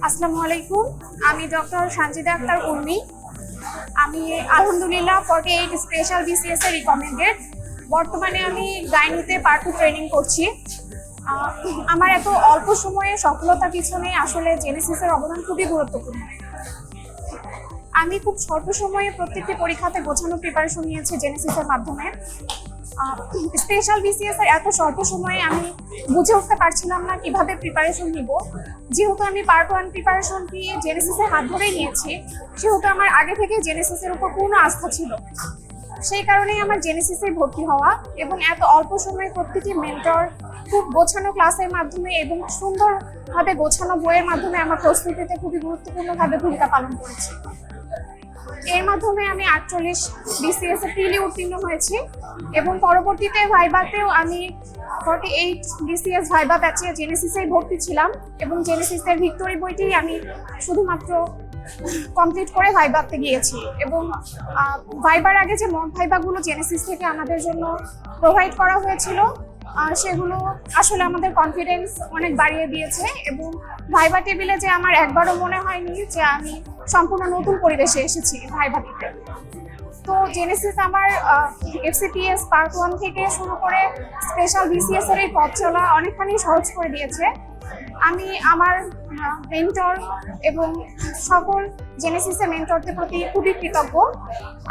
আসসালামু আলাইকুম। আমি ডক্টর সঞ্জিদা আক্তার উর্মি। আমি আলহামদুলিল্লাহ ফর্টি এইট স্পেশাল বিসিএস এ রিকমেন্ডেড বর্তমানে আমি গাইনিতে পার্টু ট্রেনিং করছি। আমার এত অল্প সময়ে সফলতা পিছনে আসলে জেনেসিসের অবদান খুবই গুরুত্বপূর্ণ। আমি খুব স্বল্প সময়ে প্রত্যেকটি পরীক্ষাতে গোছানো প্রিপারেশন নিয়েছি জেনেসিসের মাধ্যমে। স্পেশাল বিসিএস এর এত স্বল্প সময়ে আমি বুঝে উঠতে পারছিলাম না কীভাবে প্রিপারেশন নিব। যেহেতু আমি পার্ট ওয়ান প্রিপারেশনটি জেনেসিসের হাত ধরেই নিয়েছি, সেহেতু আমার আগে থেকে জেনেসিসের উপর পূর্ণ আস্থা ছিল। সেই কারণেই আমার জেনেসিসে ভর্তি হওয়া এবং এত অল্প সময়ে প্রত্যেকটি মেন্টর খুব গোছানো ক্লাসের মাধ্যমে এবং সুন্দরভাবে গোছানো বইয়ের মাধ্যমে আমার প্রস্তুতিতে খুবই গুরুত্বপূর্ণভাবে ভূমিকা পালন করেছে। এর মাধ্যমে আমি আটচল্লিশ বিসিএস এ প্রিলি উত্তীর্ণ হয়েছি এবং পরবর্তীতে ভাইবাতেও আমি ফর্টি এইট বিসিএস ভাইবা ব্যাচে জেনেসিসেই ভর্তি ছিলাম এবং জেনেসিসের ভিক্টোরি বইটি আমি শুধুমাত্র কমপ্লিট করে ভাইবাতে গিয়েছি এবং ভাইবার আগে যে মক ভাইবাগুলো জেনেসিস থেকে আমাদের জন্য প্রোভাইড করা হয়েছিল সেগুলো আসলে আমাদের কনফিডেন্স অনেক বাড়িয়ে দিয়েছে এবং ভাইবা টেবিলে যে আমার একবারও মনে হয়নি যে আমি সম্পূর্ণ নতুন পরিবেশে এসেছি ভাইবা দিতে তো জেনেসিস আমার এফসিপিএস পার্ট ওয়ান থেকে শুরু করে স্পেশাল বিসিএস এর এই পথ চলা অনেকখানি সহজ করে দিয়েছে। আমি আমার মেন্টর এবং সকল জেনেসিসের মেন্টরদের প্রতি খুবই কৃতজ্ঞ।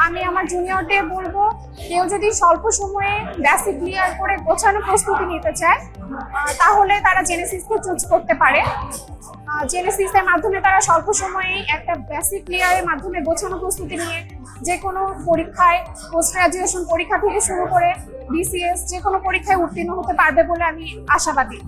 আমি আমার জুনিয়রদের বলব, কেউ যদি স্বল্প সময়ে বেসিক ক্লিয়ার করে গোছানো প্রস্তুতি নিতে চায় তাহলে তারা জেনেসিসকে চুজ করতে পারে। জেনেসিসের মাধ্যমে তারা স্বল্প সময়ে একটা বেসিক লেয়ারের মাধ্যমে গোছানো প্রস্তুতি নিয়ে যে কোনো পরীক্ষায় পোস্ট গ্রাজুয়েশন পরীক্ষা থেকে শুরু করে বিসিএস যে কোনো পরীক্ষায় উত্তীর্ণ হতে পারবে বলে আমি আশাবাদী।